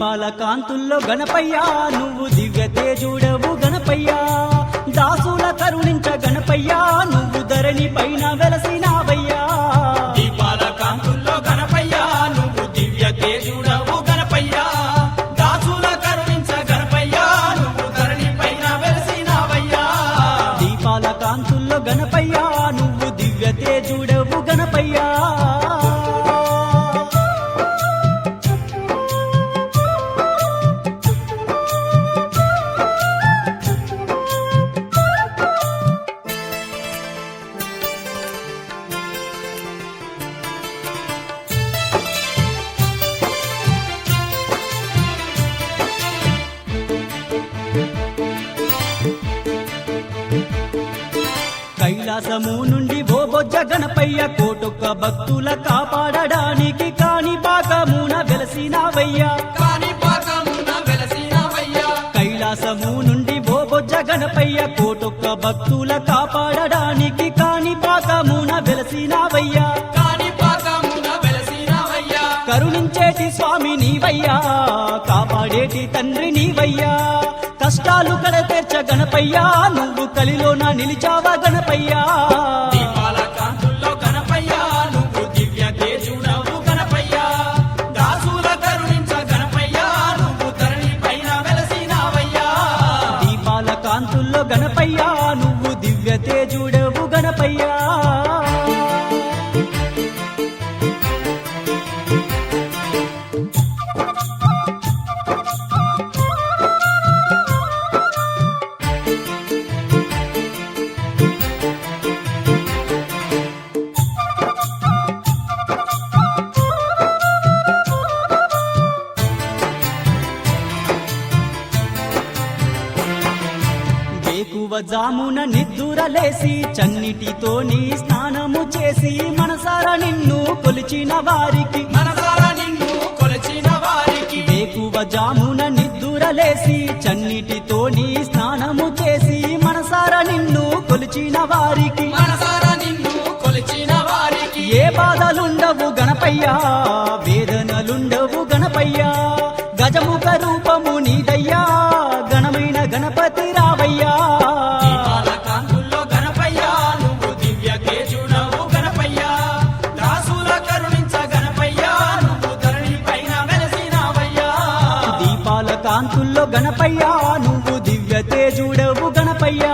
దీపాల కాంతుల్లో గణపయ్యా నువ్వు దివ్య తేజుడవు గణపయ్యా. దాసుల కరుణించ గణపయ్యా నువ్వు ధరణి పైన వెలసినావయ్యా. దీపాల కాంతుల్లో గణపయ్యా నువ్వు దివ్య తేజుడవు గణపయ్యా. దాసుల కరుణించ గణపయ్యా నువ్వు ధరణి పైన వెలసినావయ్యా. దీపాల కాంతుల్లో గణపయ్యా నువ్వు దివ్య తేజుడవు గణపయ్యా. కైలాసము నుండి ఓ బొజ్జ గణపయ్య కోటొక్క భక్తుల కాపాడడానికి కాని పాకమున వెలసినావయ్యా. కైలాసము నుండి ఓ బొజ్జ గణపయ్య కోటొక్క భక్తుల కాపాడడానికి కాని పాకమున వెలసినావయ్యా. కాని పాకమున వెలసినావయ్యా. కరుణించేటి స్వామి నీవయ్యా కాపాడేటి తండ్రి నీవయ్యా. కష్టాలు కడతీర్చ గణపయ్యా నువ్వు కలిలోన నిలిచావా గణపయ్యా? దీపాల కాంతుల్లో గణపయ్యా నువ్వు దివ్య తేజుడవు గణపయ్యా దాసుల కరుణించ గణపయ్యా నువ్వు ధరణి పైన వెలసినావయ్యా దీపాల కాంతుల్లో గణపయ్యా నువ్వు దివ్య తేజుడవు గణపయ్యా. జామున నిద్దురలేసి చన్నిటితో నీ స్నానము చేసి మనసారా నిన్ను కొలిచిన వారికి. మనసారా నిన్ను కొలచిన వారికి. వేకువ జామున నిద్దురలేసి చన్నిటితో నీ స్నానము చేసి మనసారా నిన్ను కొలిచిన వారికి. మనసారా నిన్ను కొలిచిన వారికి. ఏ బాధలుండవు గణపయ్యా. కాంతుల్లో గణపయ్యా నువ్వు దివ్య తేజుడవు గణపయ్యా.